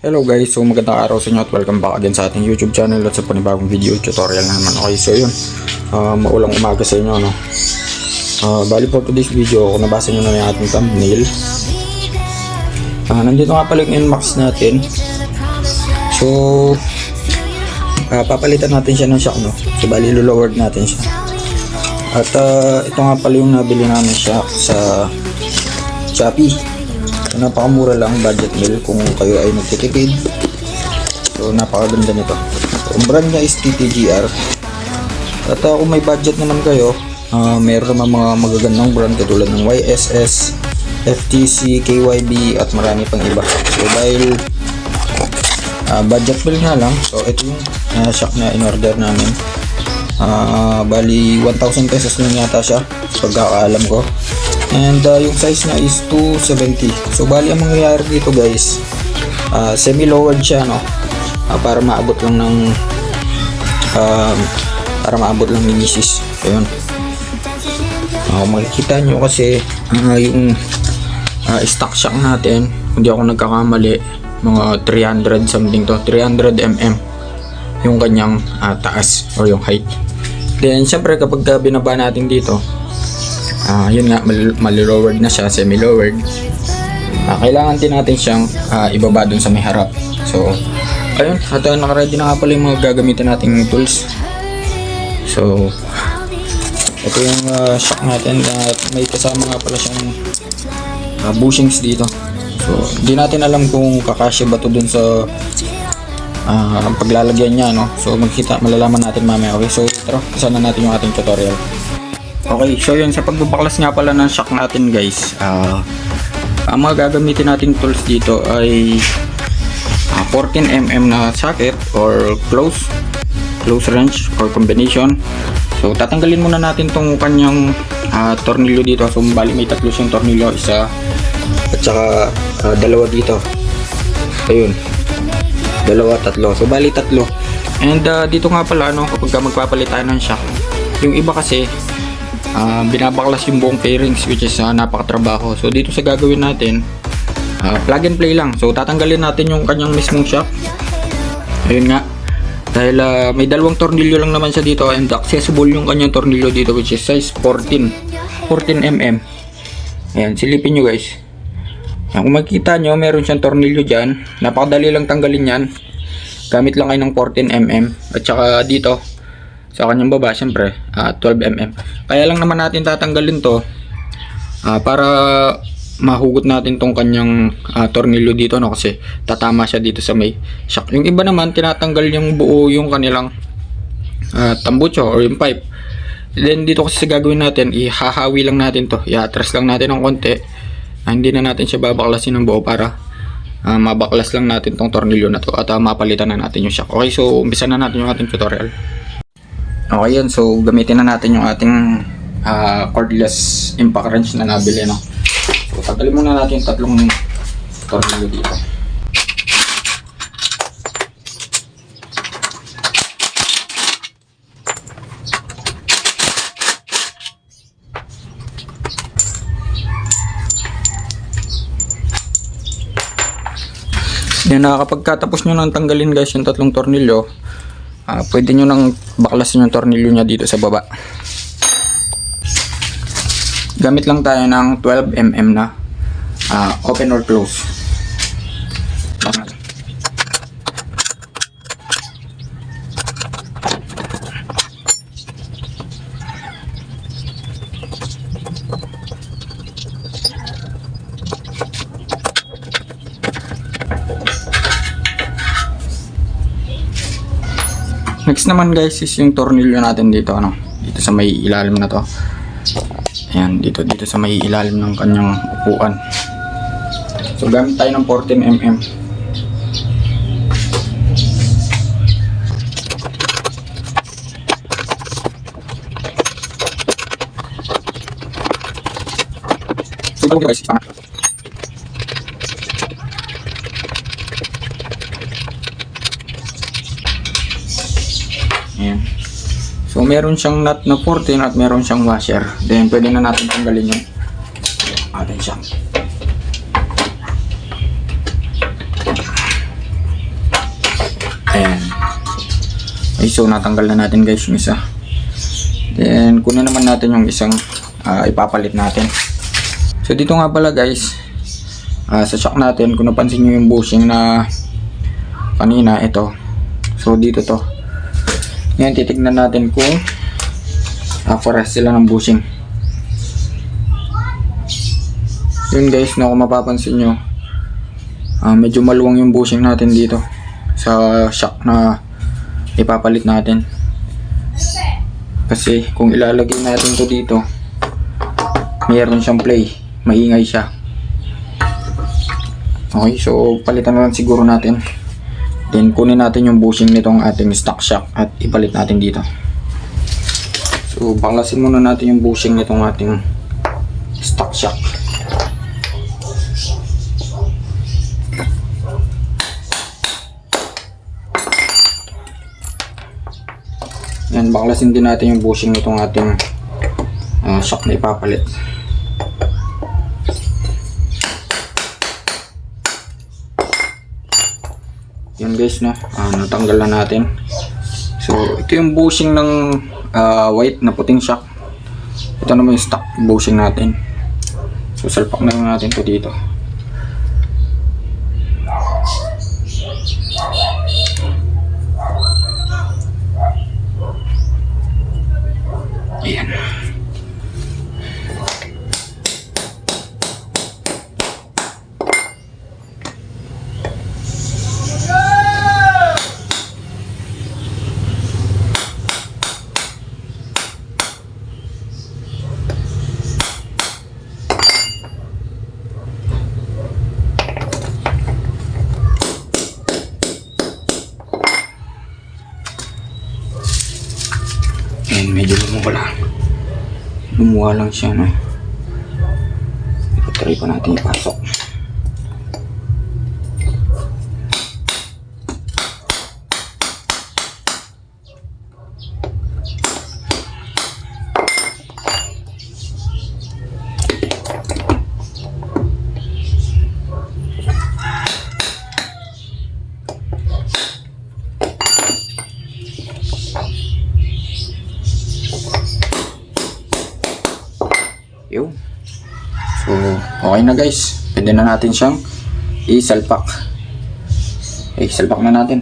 Hello guys, so magandang araw sa inyo at welcome back again sa ating YouTube channel at sa panibagong video tutorial na naman. Okay, so yun, uh, maulang umaga sa inyo, no? Uh, bali for today's video, kung nabasa nyo na yung ating thumbnail, uh, nandito nga pala yung NMAX natin. So, uh, papalitan natin siya ng shock, no? So, bali lowered natin siya. At uh, ito nga pala yung nabili namin siya sa Shopee. Napakamura lang budget meal kung kayo ay nagtitipid. So napakaganda nito. So, ang brand niya is TTGR. At uh, kung may budget naman kayo, uh, meron naman mga magagandang brand katulad ng YSS, FTC, KYB at marami pang iba. So dahil uh, budget meal nga lang, so ito yung uh, shock na in-order namin. Ah, bali 1,000 pesos lang yata siya pagkakaalam ko. And uh, yung size niya is 270. So bali ang mangyayari dito guys, ah, semi-lowered siya no. Ah, para maabot lang ng um, para maabot lang ni misis. Ayun. Kung makikita nyo kasi ah, yung ah, stock shock natin, hindi ako nagkakamali, mga 300 something to, 300 mm yung kanyang ah, taas or yung height. Then, syempre kapag ka binaba natin dito, ah yun nga, mal- mali-lowered na siya, semi-lowered. Ah, kailangan din natin siyang ah, ibaba dun sa may harap. So, ayun, at uh, nakaready na nga pala yung mga gagamitin nating tools. So, ito yung ah, shock natin at may kasama nga pala siyang ah, bushings dito. So, hindi natin alam kung kakasya ba to dun sa ah, paglalagyan niya, no? So, magkita, malalaman natin mamaya. Okay, so, tara, isa na natin yung ating tutorial. Okay, so yun, sa pagbabaklas nga pala ng shock natin, guys, ah, ang mga gagamitin nating tools dito ay ah, 14mm na socket or close, close range or combination. So, tatanggalin muna natin tong kanyang ah, tornilyo dito. So, bali may tatlo siyang tornilyo, isa at saka ah, dalawa dito. Ayun, dalawa, tatlo. So, bali tatlo. And uh, dito nga pala, no, kapag ka magpapalit tayo ng shock, yung iba kasi, ah, binabaklas yung buong fairings which is uh, napakatrabaho. So, dito sa gagawin natin, ah, plug and play lang. So, tatanggalin natin yung kanyang mismong shock. Ayun nga. Dahil ah, may dalawang tornilyo lang naman siya dito and accessible yung kanyang tornilyo dito which is size 14. 14 mm. Ayan, silipin nyo guys. Ayan, kung makikita nyo, meron siyang tornilyo dyan. Napakadali lang tanggalin yan. Gamit lang kayo ng 14mm. At saka dito, sa kanyang baba, syempre, ah, 12mm. Kaya lang naman natin tatanggalin to ah, para mahugot natin tong kanyang ah, tornilyo dito no kasi tatama siya dito sa may shock. Yung iba naman tinatanggal yung buo yung kanilang ah, tambucho or yung pipe. Then dito kasi gagawin natin, ihahawi lang natin to. I-atras lang natin ng konti. Ah, hindi na natin siya babaklasin ng buo para ah, mabaklas lang natin tong tornilyo na to at ah, mapalitan na natin yung shock. Okay, so umpisa na natin yung ating tutorial. Okay yun, so gamitin na natin yung ating ah, cordless impact wrench na nabili no. So tanggalin muna natin yung tatlong tornilyo dito. Yan, nakakapagkatapos nyo nang tanggalin guys yung tatlong tornilyo, ah pwede nyo nang baklasin yung tornilyo niya dito sa baba. Gamit lang tayo ng 12mm na ah, open or close. Next naman guys is yung tornilyo natin dito ano. Dito sa may ilalim na to. Ayan, dito dito sa may ilalim ng kanyang upuan. So gamit tayo ng 14 mm. So ito guys, meron siyang nut na 14 at meron siyang washer. Then, pwede na natin tanggalin yun. Atin siya. Ayan. Okay, so natanggal na natin guys yung isa. Then, kunin naman natin yung isang uh, ipapalit natin. So, dito nga pala guys, uh, sa shock natin, kung napansin nyo yung bushing na kanina, ito. So, dito to ngayon, titignan natin kung uh, pares sila ng bushing. Yun guys, na kung mapapansin nyo, ah, medyo maluwang yung bushing natin dito sa shock na ipapalit natin. Kasi kung ilalagay natin to dito, mayroon siyang play, maingay siya. Okay, so palitan na lang siguro natin. Then kunin natin yung bushing nitong ating stock shock at ipalit natin dito. So baklasin muna natin yung bushing nitong ating stock shock. Yan, baklasin din natin yung bushing nitong ating ah, shock na ipapalit. Yan guys, no? Ah, natanggal na natin. So, ito yung bushing ng ah, white na puting shock. Ito naman yung stock bushing natin. So, salpak na lang natin to dito. Ayan. Ayan, medyo lumuha lang. Lumuha lang siya, no? Ito, try pa natin ipasok. So, okay na guys. Pwede na natin siyang isalpak. Okay, salpak na natin.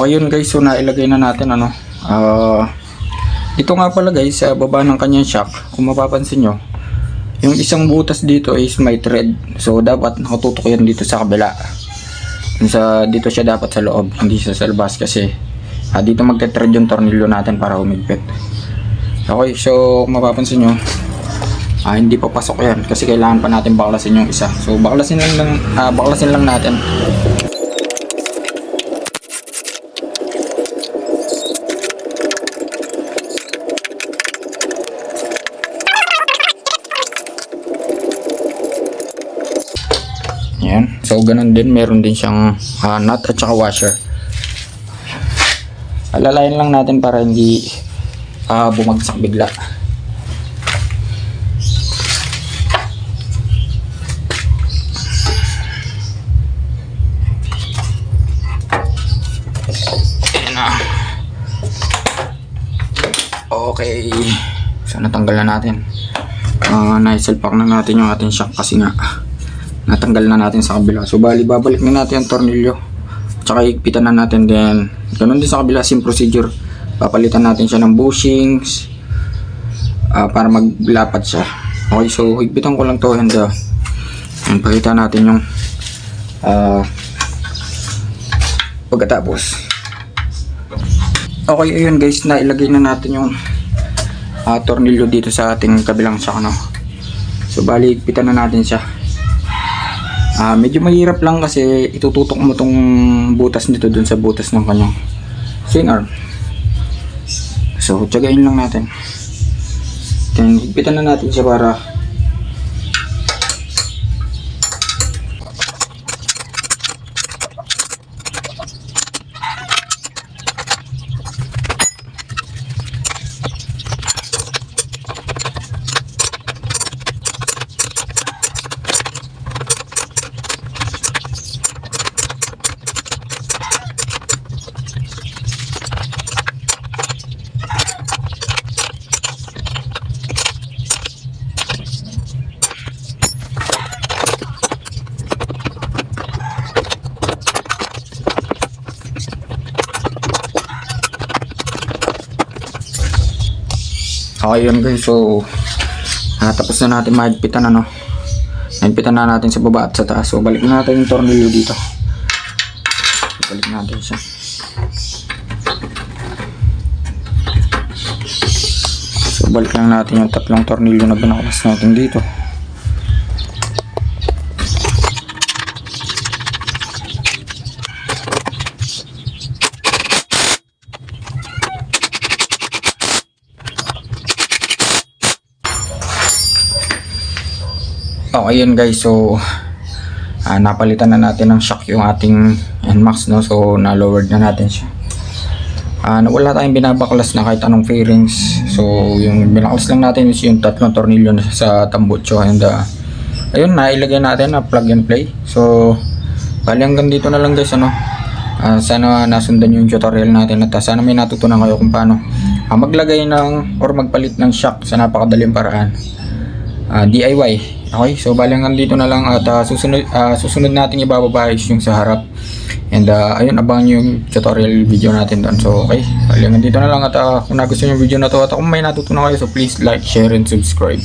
Okay yun guys, so nailagay na natin ano. Ah, ito nga pala guys, sa baba ng kanyang shock, kung mapapansin nyo, yung isang butas dito is may thread. So dapat nakatutok yan dito sa kabila. Sa, dito siya dapat sa loob, hindi sa sa labas kasi ah, dito magte-thread yung tornilyo natin para humigpit. Okay, so kung mapapansin nyo, ah, hindi pa pasok yan kasi kailangan pa natin baklasin yung isa. So baklasin lang, lang ah, baklasin lang natin. Yan. So, ganun din. Meron din siyang ah, nut at saka washer. Alalayan lang natin para hindi ah, bumagsak bigla. Ayan. Okay. So, natanggal na natin. Uh, naisalpak na natin yung ating shock kasi nga natanggal na natin sa kabila. So bali babalik na natin ang tornilyo. Tsaka higpitan na natin din. Ganun din sa kabila same procedure. Papalitan natin siya ng bushings ah, para maglapat siya. Okay, so higpitan ko lang to and uh, and pakita natin yung ah, pagkatapos. Okay, ayun guys, nailagay na natin yung ah, tornilyo dito sa ating kabilang shock no. So bali higpitan na natin siya. Ah, medyo mahirap lang kasi itututok mo tong butas nito dun sa butas ng kanyang swing arm. So, tiyagain lang natin. Then, higpitan na natin siya para Okay yun guys, so ah, tapos na natin mahigpitan ano. Mahigpitan na natin sa baba at sa taas. So balik na natin yung tornilyo dito. Balik natin siya. So balik lang natin yung tatlong tornilyo na binakalas natin dito. Okay yun guys, so ah, napalitan na natin ng shock yung ating NMAX no, so na-lowered na natin siya. Ah, wala tayong binabaklas na kahit anong fairings. So yung binaklas lang natin is yung tatlong tornilyo sa tambucho and ah, ayun nailagay natin na plug and play. So bali hanggang dito na lang guys ano. Ah, sana nasundan yung tutorial natin at ah, sana may natutunan kayo kung paano ah, maglagay ng or magpalit ng shock sa napakadaling paraan. Ah, DIY. Okay, so bali hanggang dito na lang at ah, susunod ah, susunod natin ibababa is yung sa harap. And ah, ayun abangan nyo yung tutorial video natin doon. So okay, bali hanggang dito na lang at ah, kung nagustuhan yung video na to at kung may natutunan kayo so please like, share and subscribe.